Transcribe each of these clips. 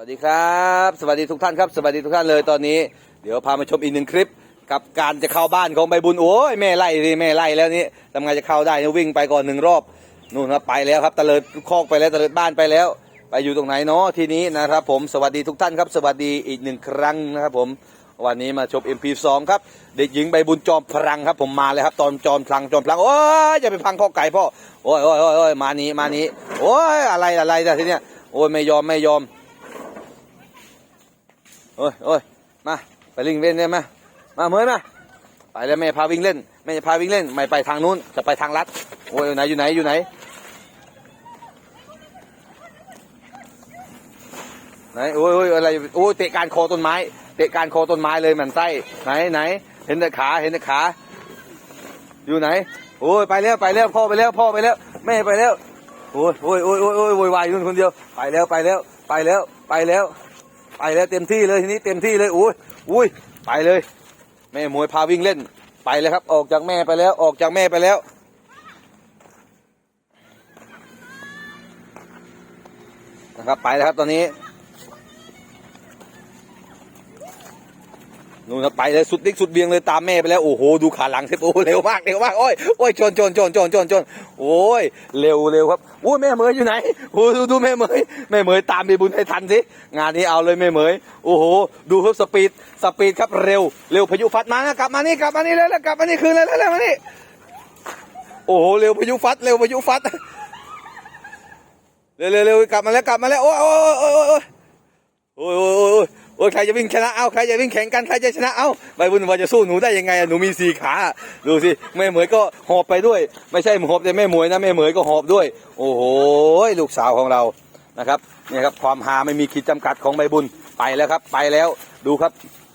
วัสดีครับ สวัสดีทุกท่านครับ สวัสดีทุกท่านเลยตอนนี้ เดี๋ยวพามาชมอีกหนึ่งคลิป กับการจะเข้าบ้านของใบบุญโอ้ยแม่ไล่สิแม่ไล่แล้วนี่ทำไงจะเข้าได้เนี่ยวิ่งไปก่อนหนึ่งรอบนู่นครับไปแล้วครับตะเลิดคอกไปแล้วตะเลิดบ้านไปแล้ว ไปอยู่ตรงไหนเนาะทีนี้นะครับ ผมสวัสดีทุกท่านครับ สวัสดีอีกหนึ่งครั้งนะครับ ผมวันนี้มาชม MP2 ครับเด็กหญิงใบบุญจอมพลังครับ ผมมาเลยครับ ตอนจอมพลังจอมพลังโอ้ยอย่าไปพังพ่อไก่พ่อโอ้ยโอ้ยโอ้ยโอ้ยมานี้มานี้โอ้ยอะไรอะไรแต่ทีเนี้ยโอ้ยไม่ยอมไม่ยอม โอ้ยโอ้ยมาไปลิงเล่นได้ไหมมาเมยมาไปแล้วแม่พาวิ่งเล่นแม่จะพาวิ่งเล่นไม่ไปทางนู้นจะไปทางลัดโอ้ยอยู่ไหนอยู่ไหนอยู่ไหนไหนโอ้ยโอ้ยอะไรโอ้ยเตะการคอต้นไม้ เตะการคอต้นไม้เลยเหมือนไส้ไหนไหน เห็นแต่ขาเห็นแต่ขา อยู่ไหนโอ้ยไปแล้วไปแล้วพ่อไปแล้วพ่อไปแล้วแม่ไปแล้วโอ้ยโอ้ยโอ้ยโอ้ยโอ้ยวยวายอยู่คนเดียวไปแล้วไปแล้วไปแล้วไปแล้ว ไปแล้วเต็มที่เลยทีนี้เต็มที่เลยอุ้ยอุ้ยไปเลย แม่มวยพาวิ่งเล่น ไปเลยครับ ออกจากแม่ไปแล้วออกจากแม่ไปแล้วนะครับไปแล้วครับตอนนี้ นู่นครับไปเลยสุดดิกสุดเบียงเลยตามแม่ไปแล้วโอ้โหดูขาหลังเทปโอ้เร็วมากเร็วมากโอ้ยโอ้ยชนชนชนชนชนชนโอ้ยเร็วเร็วครับโอ้ยแม่เหมยอยู่ไหนโอ้ดูดูแม่เหมยแม่เหมยตามไปบุญให้ทันสิงานนี้เอาเลยแม่เหมยโอ้โหดูครับสปีดสปีดครับเร็วเร็วพายุฟัดมานะกลับมานี่กลับมานี่แล้วแล้วกลับมานี่คืนแล้วแล้วมานี่โอ้โหเร็วพายุฟัดเร็วพายุฟัดเร็วเร็วเร็วกลับมาแล้วกลับมาแล้วโอ้ยโอ้ยโอ้ยโอ้ยโอ้ย โอ้ยใครจะวิ่งชนะเอาใครจะวิ่งแข่งกันใครจะชนะเอาใบบุญว่าจะสู้หนูได้ยังไงอะหนูมีสี่ขาดูสิแม่เหมยก็หอบไปด้วย ไม่ใช่หอบแต่แม่หมวยนะแม่เหมยก็หอบด้วย โอ้โหลูกสาวของเรานะครับเนี่ยครับความหาไม่มีขีดจำกัดของใบบุญไปแล้วครับ ไปแล้วดูครับ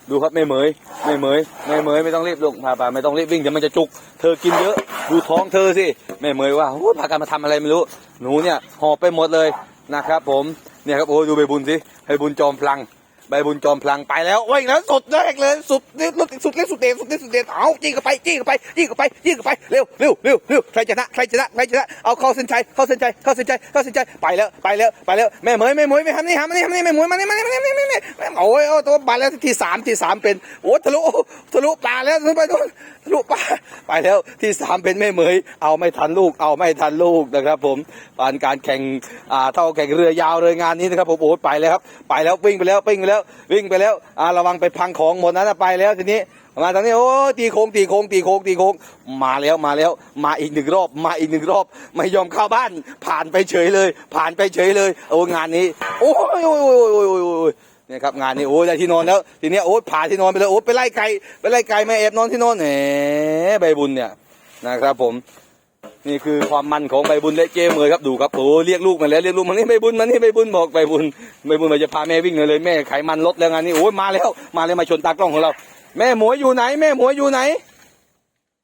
ดูครับแม่เหมยแม่เหมยแม่เหมยไม่ต้องรีบลงพาไปไม่ต้องรีบวิ่งเดี๋ยวมันจะจุก เธอกินเยอะดูท้องเธอสิแม่เหมยว่าโอ้พากันมาทำอะไรไม่รู้ หนูเนี่ยหอบไปหมดเลยนะครับ ผมเนี่ยครับโอ้ดูใบบุญสิใบบุญจอมพลัง ใบบุญจอมพลังไปแล้วโอ้ยแล้วสุดแรกเลยสุดเด็ดสุดเล็กสุดเด็ดสุดเด็ดสุดเด็ดเอาจี้เข้าไปจี้เข้าไปจี้เข้าไปจี้เข้าไปเร็วเร็วเร็วเร็วใครชนะใครชนะใครชนะเอาเข้าเส้นชัยเข้าเส้นชัยเข้าเส้นชัยเข้าเส้นชัยไปแล้วไปแล้วไปแล้วแม่เหมยแม่เหมยไม่ทำนี่ทำนี่ทำนี่แม่เหมยมานี่มานี่มานี่มานี่มานี่โอ้ยโอ้ตัวบาแล้วที่สามที่สามเป็นโอ้ทะลุทะลุป่าแล้วทะลุไปทะลุป่าไปแล้วที่สามเป็นแม่เหมยเอาไม่ทันลูกเอาไม่ทันลูกนะครับ ผมปานการแข่งอ่าเท่าแข่งเรือยาวเลยงานนี้นะครับผมโอ้ไปแล้วครับไปแล้ววิ่งไปแล้ววิ่งไปแล้ววิ่งไปแล้วอ่าระวังไปพังของหมดนั้นไปแล้วทีนี้มาทางนี้โอ้ตีโค้งตีโค้งตีโค้งตีโค้งมาแล้วมาแล้ว มาอีกหนึ่งรอบ มาอีกหนึ่งรอบ ไม่ยอมเข้าบ้าน ผ่านไปเฉยเลย ผ่านไปเฉยเลยโอ้งานนี้ โอ้ยโอ้ยโอ้ยโอ้ยโอ้ยเนี่ยครับงานนี้โอ้ยได้ที่นอนแล้ว ทีนี้โอ้ยผ่าที่นอนไปเลยโอ้ยไปไล่ไก่ไปไล่ไก่ไม่แอบนอนที่นอนแหมใบบุญเนี่ยนะครับผม นี่คือความมันของใบบุญและเจเหมยครับดูครับโอ้เรียกลูกมาแล้วเรียกลูกมานี่ใบบุญมานี่ใบบุญบอกใบบุญใบบุญมาจะพาแม่วิ่งเลยเลยแม่ไขมันลดแล้วงานนี้โอ้ยมาแล้วมาเลยมาชนตากล้องของเรา แม่หมวยอยู่ไหน แม่หมวยอยู่ไหน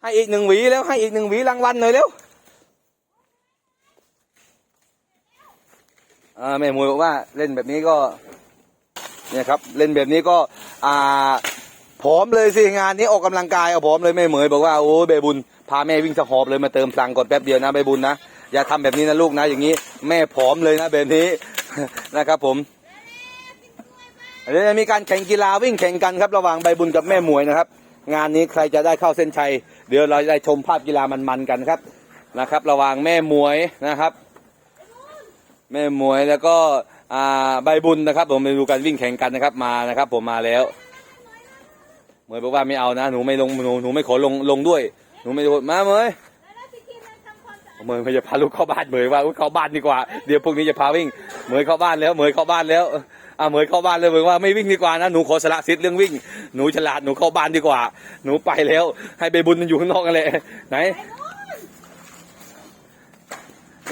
ให้อีกหนึ่งหวีแล้วให้อีกหนึ่งหวีรางวัลหน่อยเร็วอ่าแม่หมวยบอกว่าเล่นแบบนี้ก็เนี่ยครับเล่นแบบนี้ก็อ่า ผอมเลยสิงานนี้ออกกำลังกายเอาผอมเลยแม่เหมยบอกว่าโอ้ยใบบุญพาแม่วิ่งสะหอบเลยมาเติมพลังก่อนแป๊บเดียวนะใบบุญนะอย่าทำแบบนี้นะลูกนะอย่างนี้ แม่ผอมเลยนะแบบนี้นะครับผมเดี๋ยวจะมีการแข่งกีฬาวิ่งแข่งกันครับระหว่างใบบุญกับแม่หมวยนะครับ งานนี้ใครจะได้เข้าเส้นชัย เดี๋ยวเราจะได้ชมภาพกีฬามันๆกันครับนะครับ ระหว่างแม่หมวยนะครับ แม่หมวยแล้วก็อ่าใบบุญนะครับ ผมไปดูการวิ่งแข่งกันนะครับมานะครับ ผมมาแล้ว เมยบอกว่าไม่เอานะหนูไม่ลงหนูหนูไม่ขอลงลงด้วย หนูไม่ดูมาเมยเมยไม่จะพาลูกเข้าบ้านเมยว่าเข้าบ้านดีกว่าเดี๋ยวพวกนี้จะพาวิ่งเมยเข้าบ้านแล้วเมยเข้าบ้านแล้วอ่าเมยเข้าบ้านเลยเมยว่าไม่วิ่งดีกว่านะหนูขอสละสิทธิ์เรื่องวิ่งหนูฉลาดหนูเข้าบ้านดีกว่า หนูไปแล้ว ให้ไปบุญมันอยู่ข้างนอกกันเลยไหน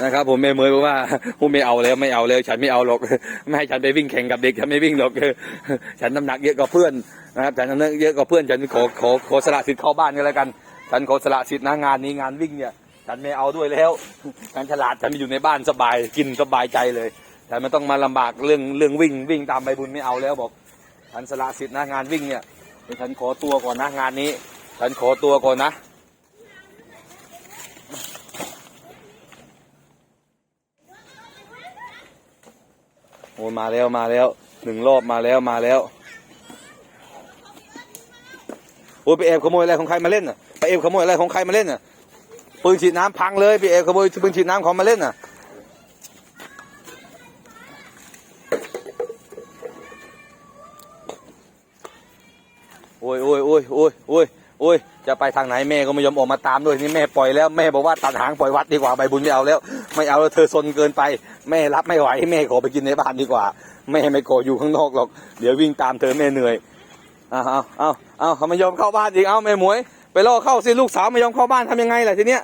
นะครับผมแม่เมย์บอกว่าผมไม่เอาแล้วไม่เอาแล้วฉันไม่เอาหรอกไม่ให้ฉันไปวิ่งแข่งกับเด็กฉันไม่วิ่งหรอกฉันน้ำหนักเยอะกว่าเพื่อน นะครับฉันน้ำหนักเยอะกว่าเพื่อนฉันขอขอขอสละสิทธิ์เข้าบ้านกันแล้วกัน ฉันขอสละสิทธิ์นะงานนี้งานวิ่งเนี่ย ฉันไม่เอาด้วยแล้ว ฉันฉลาดฉันอยู่ในบ้านสบายกินสบายใจเลยฉันไม่ต้องมาลำบากเรื่องเรื่องวิ่งวิ่งตามใบบุญไม่เอาแล้วบอก ฉันสละสิทธิ์นะงานวิ่งเนี่ยเดี๋ยวฉันขอตัวก่อนนะงานนี้ ฉันขอตัวก่อนนะโอ้มาแล้วมาแล้วหนึ่งรอบมาแล้วมาแล้วโอ้ยไปแอบขโมยอะไรของใครมาเล่นน่ะไปแอบขโมยอะไรของใครมาเล่นน่ะปืนฉีดน้ำพังเลยไปแอบขโมยปืนฉีดน้ำของมาเล่นน่ะโอ้ยโอ้ยโอ้ยโอ้ยโอ้ยโอ้ยจะไปทางไหนแม่ก็ไม่ยอมออกมาตามด้วยนี่แม่ปล่อยแล้วแม่บอกว่าตัดหางปล่อยวัดดีกว่าใบบุญไม่เอาแล้ว ไม่เอาแล้วเธอซนเกินไป แม่รับไม่ไหวแม่ขอไปกินในบ้านดีกว่า แม่ไม่ขออยู่ข้างนอกหรอก เดี๋ยววิ่งตามเธอแม่เหนื่อย เอาเอาเอาเอาเขาไม่ยอมเข้าบ้านอีกเอาแม่หมวย ไปล่อเข้าสิลูกสาวไม่ยอมเข้าบ้านทำยังไงล่ะทีเนี้ย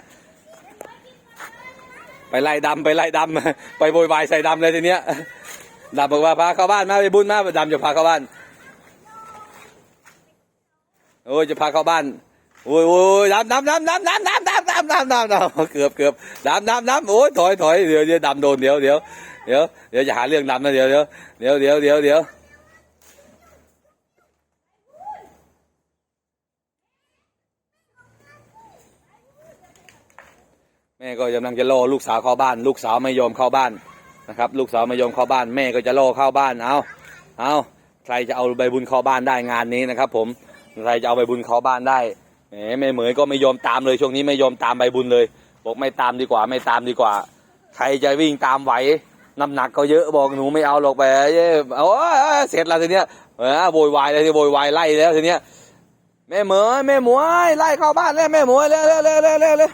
ไปไล่ดำไปไล่ดำไปโวยวายใส่ดำเลยทีเนี้ยดำบอกว่าพาเข้าบ้านมาไปบุญมาดำจะพาเข้าบ้านโอ้ยจะพาเข้าบ้านโอ้ยโอ้ยดำดำดำดำดำดำดำดำดำดำดำเกือบเกือบดำดำดำโอ้ยถอยถอยเดี๋ยวเดี๋ยวดำโดนเดี๋ยวเดี๋ยวเดี๋ยวเดี๋ยวจะหาเรื่องดำนะเดี๋ยวเดี๋ยวเดี๋ยวเดี๋ยวเดี๋ยวเดี๋ยว ม่ก็กำลังจะล่อลูกสาวเข้าบ้าน ลูกสาวไม่ยอมเข้าบ้านนะครับ ลูกสาวไม่ยอมเข้าบ้าน แม่ก็จะล่อเข้าบ้านเอาเอาใครจะเอาใบบุญเข้าบ้านได้งานนี้นะครับ ผมใครจะเอาใบบุญเข้าบ้านได้แหมแม่เหมยก็ไม่ยอมตามเลยช่วงนี้ไม่ยอมตามใบบุญเลย บอกไม่ตามดีกว่าไม่ตามดีกว่า ใครจะวิ่งตามไหวน้ำหนักก็เยอะบอกหนูไม่เอาหรอกไปเย้โอ้ยเสร็จแล้วทีเนี้ยเออโวยวายเลยทีโวยวายไล่แล้วทีเนี้ยแม่เหมยแม่หมวยไล่เข้าบ้านแล้วแม่หมวยเร็วเร็วเร็วเร็วเร็วเร็ว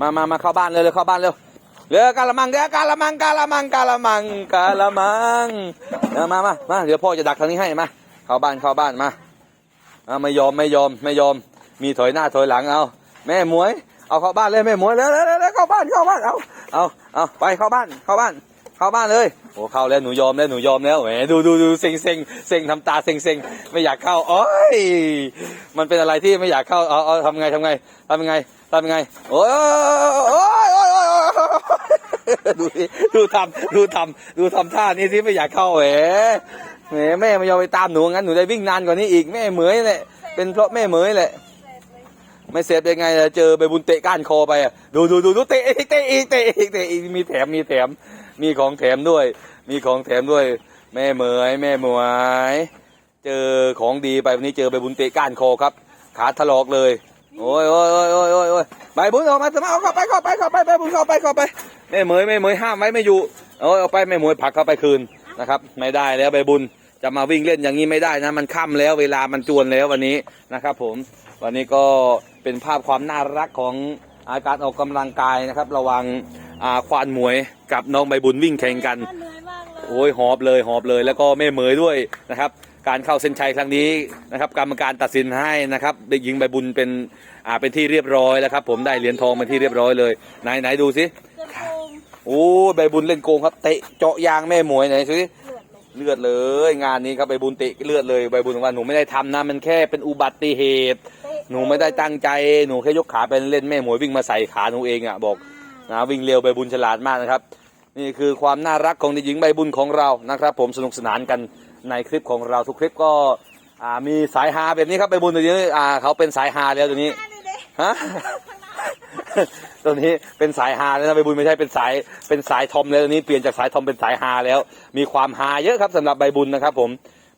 มามามาเข้าบ้านเร็วเร็วเข้าบ้านเร็วเรือกาละมังเรือกาละมังกาละมังกาละมังกาละมังมามามาเดี๋ยวพ่อจะดักทางนี้ให้มาเข้าบ้านเข้าบ้านมาอะไม่ยอมไม่ยอมไม่ยอม มีถอยหน้าถอยหลังเอาแม่หมวย เอาเข้าบ้านเลยแม่หมวยเร็วเร็วเร็วเร็วเข้าบ้านเข้าบ้านเอาเอาเอาไปเข้าบ้านเข้าบ้าน เข้าบ้านเลยโอ้เข้าแล้วหนูยอมแล้วหนูยอมแล้วแหมดูดูดูเซ็งเซ็งเซ็งทำตาเซ็งเซ็งไม่อยากเข้าโอ้ยมันเป็นอะไรที่ไม่อยากเข้าเอาเอาทำไงทำไงทำยังไงทำยังไงโอ้ยโอ้ยโอ้ยโอ้ยดูสิดูทำดูทำดูทำท่านี้สิไม่อยากเข้าแหมแหมแม่ไม่ยอมไปตามหนูงั้นหนูได้วิ่งนานกว่านี้อีกแม่เหมยแหละเป็นเพราะแม่เหมยแหละไม่เซฟยังไงเจอไปบุญเตะก้านคอไปอะดูดูดูดูเตะอีกเตะอีกเตะอีกเตะอีกมีแถมมีแถม มีของแถมด้วย มีของแถมด้วย แม่เหมยแม่หมวย เจอของดีไปวันนี้เจอไปบุญเตะก้านคอครับ ขาถลอกเลย โอ้ยโอ้ยโอ้ยโอ้ยโอ้ยโอ้ยใบบุญออกมาสมาเอาเข้าไปเข้าไปเข้าไปใบบุญเข้าไปเข้าไปแม่เหมยแม่เหมยห้ามไว้ไม่อยู่เอาเอาไปแม่หมวยผลักเข้าไปคืนนะครับไม่ได้แล้วใบบุญจะมาวิ่งเล่นอย่างนี้ไม่ได้นะ มันค่ำแล้วเวลามันจวนแล้ววันนี้นะครับ ผมวันนี้ก็เป็นภาพความน่ารักของอาการออกกำลังกายนะครับ ระวัง อ่าควานหมวยกับน้องใบบุญวิ่งแข่งกันเหนื่อยมากเลยโอ้ยหอบเลยหอบเลยแล้วก็แม่เหมยด้วยนะครับ การเข้าเส้นชัยครั้งนี้นะครับกรรมการตัดสินให้นะครับเด็กหญิงใบบุญเป็นอ่าเป็นที่เรียบร้อยแล้วครับ ผมได้เหรียญทองเป็นที่เรียบร้อยเลยไหนไหนดูสิเกินโกงโอ้ยใบบุญเล่นโกงครับเตะเจาะยางแม่หมวยไหนสิเลือดเลยเลือดเลย งานนี้ครับใบบุญเตะเลือดเลยใบบุญบอกว่าหนูไม่ได้ทำนะมันแค่เป็นอุบัติเหตุเตะหนูไม่ได้ตั้งใจหนูแค่ยกขาไปเล่นแม่หมวยวิ่งมาใส่ขาหนูเองอะบอก นะวิ่งเร็วใบบุญฉลาดมากนะครับ นี่คือความน่ารักของเด็กหญิงใบบุญของเรานะครับ ผมสนุกสนานกันในคลิปของเราทุกคลิปก็มีสายฮาแบบนี้ครับใบบุญตัวนี้เขาเป็นสายฮาแล้วตัวนี้ฮะตัวนี้เป็นสายฮาแล้วนะใบบุญไม่ใช่เป็นสายเป็นสายทอมแล้วตัวนี้เปลี่ยนจากสายทอมเป็นสายฮาแล้ว มีความฮาเยอะครับสำหรับใบบุญนะครับ ผม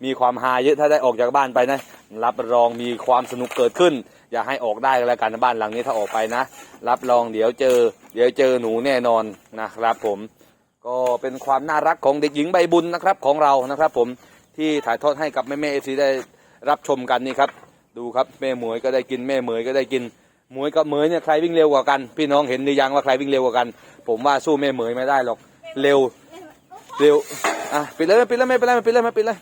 มีความฮาเยอะถ้าได้ออกจากบ้านไปนะรับรองมีความสนุกเกิดขึ้น อย่าให้ออกได้แล้วกันบ้านหลังนี้ถ้าออกไปนะ รับรองเดี๋ยวเจอ เดี๋ยวเจอหนูแน่นอนนะครับผมก็เป็นความน่ารักของเด็กหญิงใบบุญนะครับของเรานะครับผมที่ถ่ายทอดให้กับแม่แม่เอซีได้รับชมกันนี่ครับดูครับแม่หมวยก็ได้กินแม่เหมยก็ได้กินหมวยกับเหมยเนี่ยใครวิ่งเร็วกว่ากัน พี่น้องเห็นหรือยังว่าใครวิ่งเร็วกว่ากัน ผมว่าสู้แม่เหมยไม่ได้หรอกเร็วเร็วอะปิดเลยปิดเลยไม่เป็นไรไม่ปิดเลยไม่ปิดเลย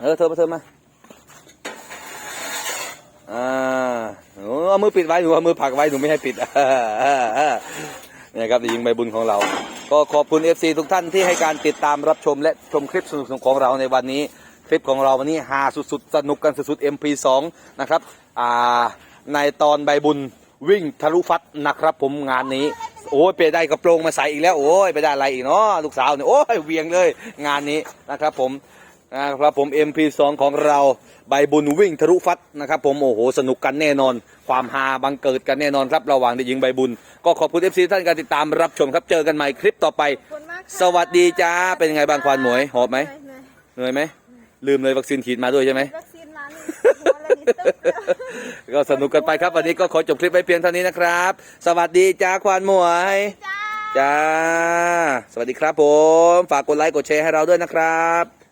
เออเธอมาเธอมา อ่าเอามือปิดไว้หนูเอามือผักไว้หนูไม่ให้ปิดนี่ครับเด็กหญิงใบบุญของเรา ก็ขอบคุณ FC ทุกท่านที่ให้การติดตามรับชมและชมคลิปสนุกๆของเราในวันนี้ คลิปของเราวันนี้ฮาสุดๆ สนุกกันสุดๆ MP2 นะครับอ่าในตอนใบบุญวิ่งทะลุฟัดนะครับผมงานนี้โอ้ยไปได้กระโปรงมาใส่อีกแล้วโอ้ยไปได้อะไรอีกเนาะลูกสาวเนี่ยโอ้ยเวียงเลยงานนี้นะครับผม นะครับผม MP2 ของเราใบบุญวิ่งทะลุฟัดนะครับผมโอ้โหสนุกกันแน่นอน ความฮาบังเกิดกันแน่นอนครับระหว่างเด็กหญิงใบบุญ ก็ขอบคุณ FC ท่านการติดตามรับชมครับเจอกันใหม่คลิปต่อไปขอบคุณมากค่ะสวัสดีจ้าเป็นยังไงบ้างควานหมวยหอบไหมเหนื่อยเหนื่อยไหมลืมเลยวัคซีนฉีดมาด้วยใช่ไหมวัคซีนมานี่หัวละนิดตึ๊บเดียวก็สนุกกันไปครับวันนี้ก็ขอจบคลิปไว้เพียงเท่านี้นะครับ สวัสดีจ้าควานหมวยจ้าจ้าสวัสดีครับผม ฝากกดไลค์กดแชร์ให้เราด้วยนะครับ